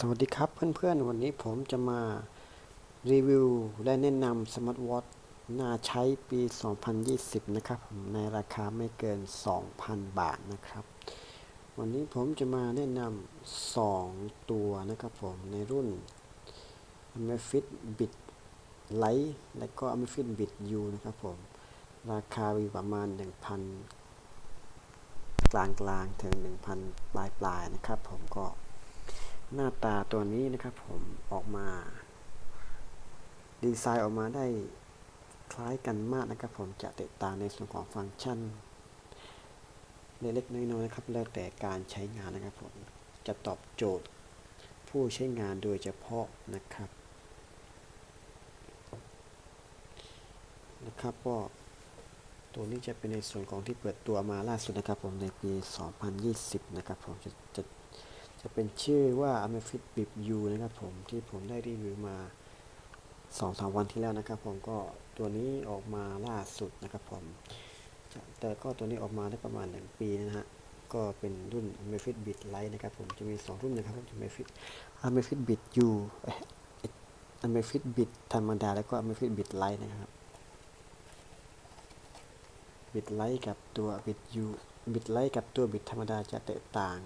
สวัสดีครับเพื่อนๆ วันนี้ผมจะมารีวิวและแนะนำสมาร์ทวอทน่าใช้ปี 2020 นะครับผมในราคาไม่เกิน 2,000 บาทนะครับ วันนี้ผมจะมาแนะนำ2 ตัวนะครับผมในรุ่น Amazfit Bit Lite และก็ Amazfit Bit U นะครับผม ราคาอยู่ประมาณ 1,000 กลางๆ ถึง 1,000 ปลายๆ นะครับผมก็ หน้าตาตัวนี้นะครับผมออกมา ดีไซน์ออกมาได้คล้ายกันมากนะครับผมจะแตกต่าในส่วนของฟังก์ชันเล็กๆน้อยๆนะครับแล้วแต่การใช้งานนะครับผมจะตอบโจทย์ผู้ใช้งานโดยเฉพาะนะครับนะครับก็ตัวนี้จะเป็นในส่วนของที่เปิดตัวมาล่าสุดนะครับผมในปี 2020 นะครับผมจะจะ จะเป็นชื่อว่า Amazfit Bip U นะครับผมที่ผมได้รีวิวมา2อสวันที่แล้วนะครับ ผมก็ตัวนี้ออกมาล่าสุดนะครับผม แต่ก็ตัวนี้ออกมาได้ประมาณ 1 ปีนะฮะก็เป็นรุ่น Amazfit Bit Lite นะครับผมจะมี 2 รุ่นนะครับผม Amazfit Amazfit Bit U Amazfit Bit ธรรมดา แล้วก็ Amazfit Bit Lite นะครับ Bit Lite กับตัว Bit U Bit Lite กับตัว Bit ธรรมดาจะแตกต่าง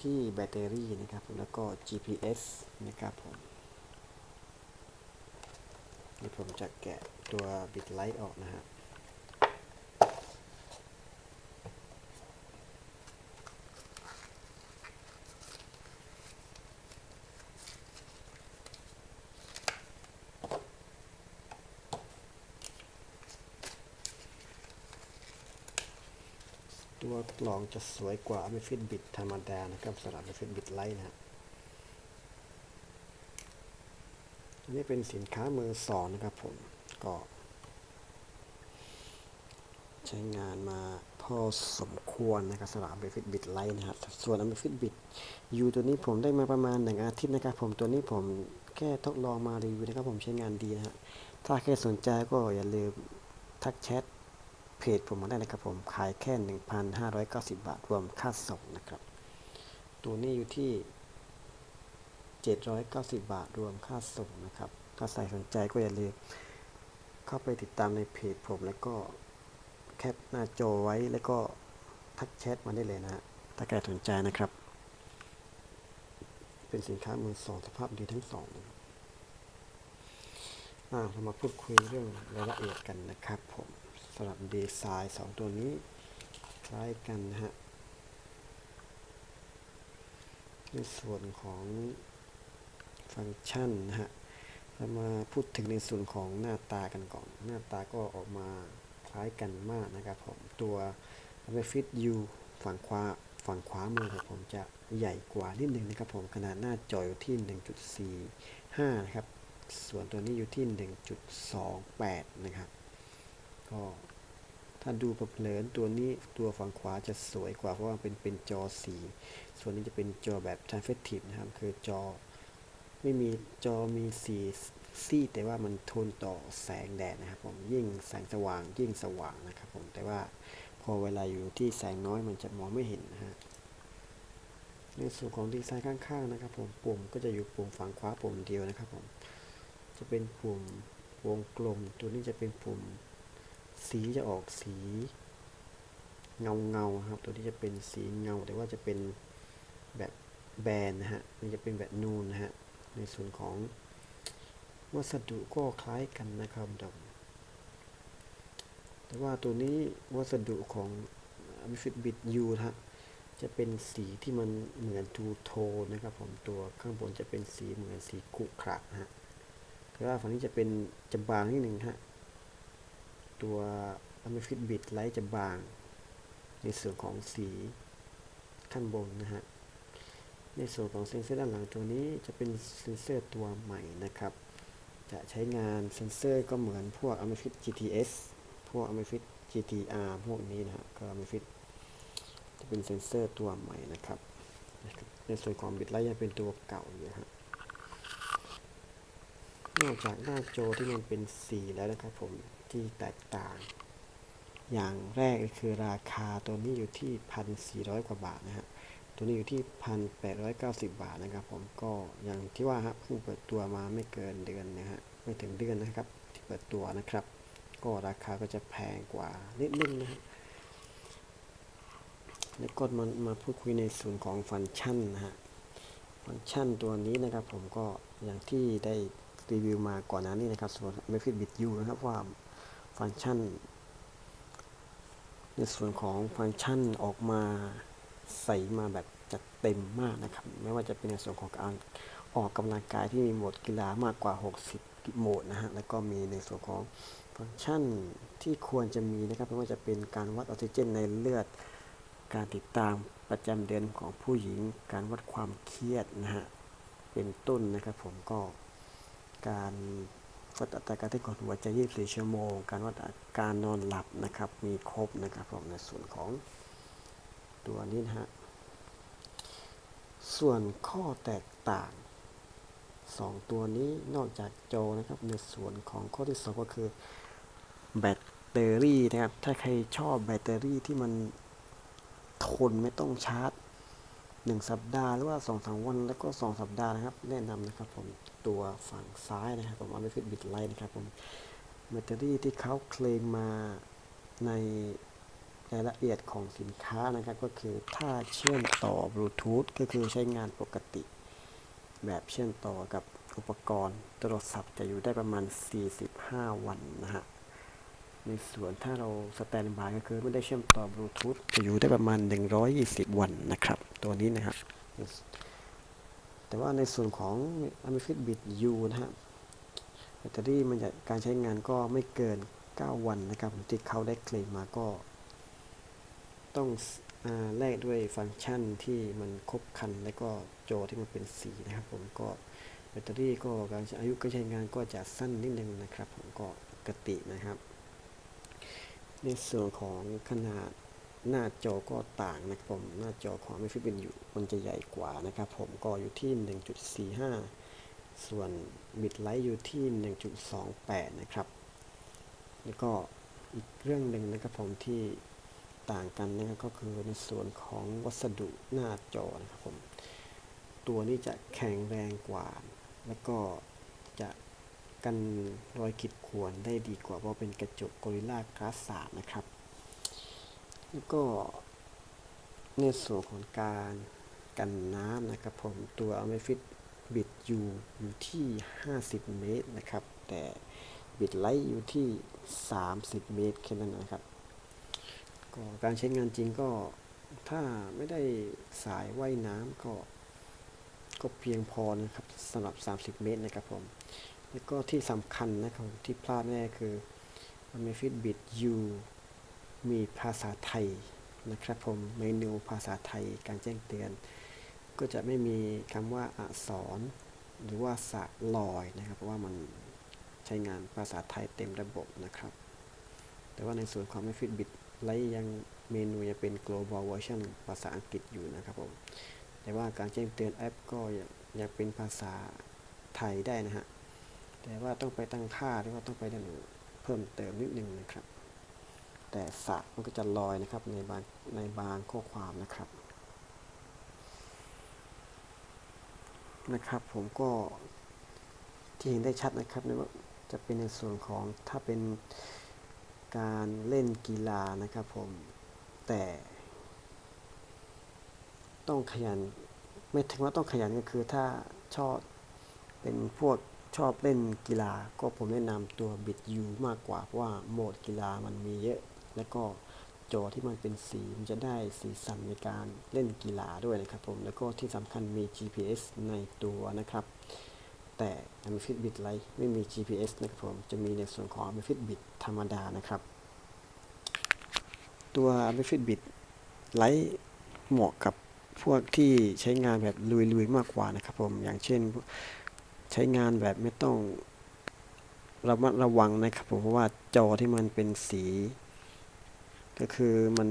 ที่แบตเตอรี่นะครับแล้วก็ GPS นะครับผมนี่ผมจะแกะตัวบิตไลท์ออกนะครับ ตัวกล่องจะสวยกว่า Amazfit Bit ธรรมดานะครับสำหรับ Amazfit Bit Lite นะฮะอันนี้เป็นสินค้ามือสองนะครับผมก็ใช้งานมาพอสมควรนะครับสำหรับ Amazfit Bit Lite นะครับส่วน Amazfit Bit U ตัวนี้ผมได้มาประมาณหนึ่งอาทิตย์นะครับ ผมตัวนี้ผมแค่ทดลองมารีวิวนะครับผมใช้งานดีนะฮะถ้าใครสนใจก็อย่าลืมทักแชท เพจผมมาได้นะครับผมขายแค่ 1,590 บาทรวมค่าส่งนะครับ ตัวนี้อยู่ที่ 790 บาทรวมค่าส่งนะครับ ถ้าใครสนใจก็อย่าลืมเข้าไปติดตามในเพจผมแล้วก็แคปหน้าจอไว้แล้วก็ทักแชทมาได้เลยนะถ้าใครสนใจนะครับ เป็นสินค้ามือสองสภาพดีทั้งสองอ่าเรามาพูดคุยเรื่องรายละเอียดกันนะครับผมำหรับดีไซน์สองตัวนี้คล้ายกันนะฮะในส่วนของฟังก์ชันนะฮะเรามาพูดถึงในส่วนของหน้าตากันก่อน หน้าตาก็ออกมาคล้ายกันมากนะครับผมตัว Amazfit U ฝั่งขวาฝั่งขวามือของผมจะใหญ่กว่านิดนึงนะครับผมขนาดหน้าจออยู่ที่ 1.45 นะครับ ส่วนตัวนี้อยู่ที่ 1.28 นะครับ ก็ ถ้าดูเผลอๆตัวนี้ตัวฝั่งขวาจะสวยกว่าเพราะว่าเป็นเป็นจอสีส่วนนี้จะเป็นจอแบบ transfective นะครับ คือจอ ไม่มีจอมีสีซี่แต่ว่ามันทนต่อแสงแดดนะครับ ผมยิ่งแสงสว่างยิ่งสว่างนะครับ ผมแต่ว่าพอเวลาอยู่ที่แสงน้อยมันจะมองไม่เห็นนะฮะในส่วนของดีไซน์ข้างๆนะครับ ผมปุ่มก็จะอยู่ปุ่มฝั่งขวาปุ่มเดียวนะครับ ผม จะเป็นปุ่มวงกลม ตัวนี้จะเป็นปุ่ม สีจะออกสีเงาเงาครับ ตัวนี้จะเป็นสีเงา แต่ว่าจะเป็นแบบแบนนะฮะนี่จะเป็นแบบนูนนะฮะ ในส่วนของวัสดุก็คล้ายกันนะครับดมแต่ว่าตัวนี้วัสดุของ Amazfit Bit U นะฮะจะเป็นสีที่มันเหมือนทูโทนนะครับผมตัวข้างบนจะเป็นสีเหมือนสีกุขระนะฮะแต่ว่าฝั่งนี้จะเป็นจะบางนิดหนึ่งฮะ ตัว Amazfit Bit Lite จะบาง ในส่วนของสีข้างบนนะฮะ ในส่วนของเซ็นเซอร์ด้านหลังตัวนี้จะเป็นเซ็นเซอร์ตัวใหม่นะครับ จะใช้งานเซ็นเซอร์ก็เหมือนพวก Amazfit GTS พวก Amazfit GTR พวกนี้นะฮะก็ Amazfit จะเป็นเซ็นเซอร์ตัวใหม่นะครับ ในส่วนของบิตไลท์ยังเป็นตัวเก่าอยู่ฮะนอกจากหน้าโจที่มันเป็นสีแล้วนะครับผม ที่แตกต่าง อย่างแรกคือราคาตัวนี้อยู่ที่ 1,400 กว่าบาทนะฮะตัวนี้อยู่ที่ 1,890 บาทนะครับ ผมก็อย่างที่ว่าครับเพิ่งเปิดตัวมาไม่เกินเดือนนะฮะไม่ถึงเดือนนะครับ ที่เปิดตัวนะครับ ก็ราคาก็จะแพงกว่านิดนึงนะฮะแล้วก็มามาพูดคุยในส่วนของฟังก์ชันนะฮะฟังก์ชันตัวนี้นะครับผมก็อย่างที่ได้รีวิวมาก่อนหน้านี้นะครับส่วน m e f i t Bit U นะครับว่า ฟังก์ชัน ในส่วนของฟังก์ชันออกมาใส่มาแบบจัดเต็มมากนะครับ ไม่ว่าจะเป็นในส่วนของการออกกำลังกายที่มีโหมดกีฬามากกว่า 60 โหมดนะฮะ แล้วก็มีในส่วนของฟังก์ชันที่ควรจะมีนะครับ ไม่ว่าจะเป็นการวัดออกซิเจนในเลือด การติดตามประจำเดือนของผู้หญิง การวัดความเครียดนะฮะ เป็นต้นนะครับผมก็การ วัดอัตราการเต้นของหัวใจ 24 ชั่วโมง การวัดการนอนหลับนะครับ มีครบนะครับผมในส่วนของตัวนี้นะฮะ ส่วนข้อแตกต่าง 2 ตัวนี้นอกจากจอนะครับ ในส่วนของข้อที่ 2 ก็คือแบตเตอรี่นะครับ ถ้าใครชอบแบตเตอรี่ที่มันทนไม่ต้องชาร์จ 1 สัปดาห์หรือว่า2-3วันแล้วก็ 2 สัปดาห์นะครับ แนะนำนะครับผมตัวฝั่งซ้ายนะครับผม Amazfit Bit Lite นะครับผมแบตเตอรี่ที่เขาเคลมมาในรายละเอียดของสินค้านะครับก็คือถ้าเชื่อมต่อบลูทูธก็คือใช้งานปกติ แบบเชื่อมต่อกับอุปกรณ์โทรศัพท์จะอยู่ได้ประมาณ 45 วันนะฮะ ในส่วนถ้าเราสแตนบายก็คือไม่ได้เชื่อมต่อบลูทูธจะอยู่ได้ประมาณ 120 วันนะครับ ตัวนี้นะครับ แต่ว่าในส่วนของ Amazfit Bit U นะฮะแบตเตอรี่มันจะการใช้งานก็ไม่เกิน 9 วันนะครับที่เขาได้เคลมมาก็ ต้องอแลกด้วยฟังก์ชันที่มันครบคัน และก็จอที่มันเป็นสีนะครับ ผมก็แบตเตอรี่ก็การอายุการใช้งานก็จะสั้นนิดนึงนะครับ ผมก็ปกตินะครับ ในส่วนของขนาดหน้าจอก็ต่างนะครับผม หน้าจอของ Amazfit Bit อยู่มันจะใหญ่กว่านะครับผมก็อยู่ที่ 1.45 ส่วนบิตไลท์อยู่ที่ 1.28 นะครับ แล้วก็อีกเรื่องหนึ่งนะครับผมที่ต่างกันนะครับก็คือในส่วนของวัสดุหน้าจอนะครับผม ตัวนี้จะแข็งแรงกว่า แล้วก็ กันรอยขีดข่วนได้ดีกว่าเพราะเป็นกระจก Gorilla Glass 3นะครับ แล้วก็ในส่วนของการกันน้ำนะครับผมตัว Amazfit Bit U อยู่ที่ 50 เมตรนะครับ แต่บิตไลท์อยู่ที่ 30 เมตรแค่นั้นนะครับก็การใช้งานจริงก็ถ้าไม่ได้สายว่ายน้ำก็ ก็เพียงพอนะครับสำหรับ 30 เมตรนะครับผม แล้วก็ที่สำคัญนะครับที่พลาดไม่คือ Amazfit Bit U มีภาษาไทยนะครับผมเมนูภาษาไทยการแจ้งเตือน ก็จะไม่มีคำว่าอักษร หรือว่าสะลอยนะครับ เพราะว่ามันใช้งานภาษาไทยเต็มระบบนะครับ แต่ว่าในส่วนของ Amazfit Bit ไลท์ยังเมนูยังเป็น global version ภาษาอังกฤษอยู่นะครับผมแต่ว่าการแจ้งเตือนแอปก็ยังเป็นภาษาไทยได้นะฮะ แต่ว่าต้องไปตั้งค่าหรือว่าต้องไปเพิ่มเติมนิดนึงนะครับ แต่สระมันก็จะลอยนะครับในบางในบางข้อความนะครับ นะครับผมก็ที่เห็นได้ชัดนะครับในว่าจะเป็นในส่วนของถ้าเป็นการเล่นกีฬานะครับผมแต่ต้องขยัน ไม่ถึงว่าต้องขยันก็คือถ้าชอบเป็นพวก ชอบเล่นกีฬาก็ผมแนะนำตัวบิดยูมากกว่า เพราะว่าโหมดกีฬามันมีเยอะ แล้วก็จอที่มันเป็นสีมันจะได้สีสันในการเล่นกีฬาด้วยนะครับผมแล้วก็ที่สำคัญมี GPS ในตัวนะครับ แต่ Amazfit Bit Lite ไม่มี GPS นะครับผมจะมีในส่วนของ Amazfit Bit ธรรมดานะครับ ตัว Amazfit Bit Lite เหมาะกับพวกที่ใช้งานแบบลุยๆมากกว่านะครับผมอย่างเช่น ใช้งานแบบไม่ต้องระมัดระวังนะครับผมเพราะว่าจอที่มันเป็นสี ก็คือมัน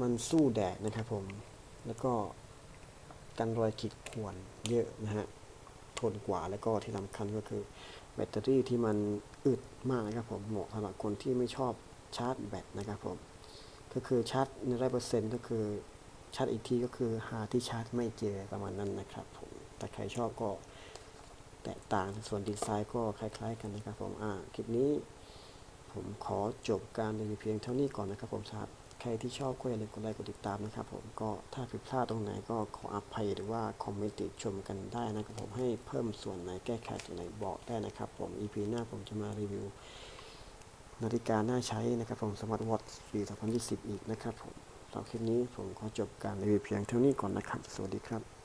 มันสู้แดดนะครับผมแล้วก็กันรอยขีดข่วนเยอะนะฮะทนกว่าแล้วก็ที่สำคัญก็คือ แบตเตอรี่ที่มันอึดมากนะครับผมเหมาะสำหรับคนที่ไม่ชอบชาร์จแบตนะครับผมก็คือชาร์จในร้อยเปอร์เซ็นต์ก็คือชาร์จอีกทีก็คือหาที่ชาร์จไม่เจอประมาณนั้นนะครับผม แต่ใครชอบก็แตกต่างส่วนดีไซน์ก็คล้าย ๆ กันนะครับผมอ่าคลิปนี้ ผมขอจบการรีวิวเพียงเท่านี้ก่อนนะครับผมครับใครที่ชอบก็อย่าลืมกดไลค์กดติดตามนะครับผมก็ถ้าผิดพลาดตรงไหนก็ขออภัยหรือว่าคอมเมนต์ติชมกันได้นะครับผมให้เพิ่มส่วนไหนแก้ไขส่วนไหนบอกได้นะครับผม EP หน้าผมจะมารีวิวนาฬิกาหน่าใช้นะครับผมสมาร์ทวอทช์ปี 2020 อีกนะครับผมสำหรับคลิปนี้ผมขอจบการรีวิวเพียงเท่านี้ก่อนนะครับ สวัสดีครับ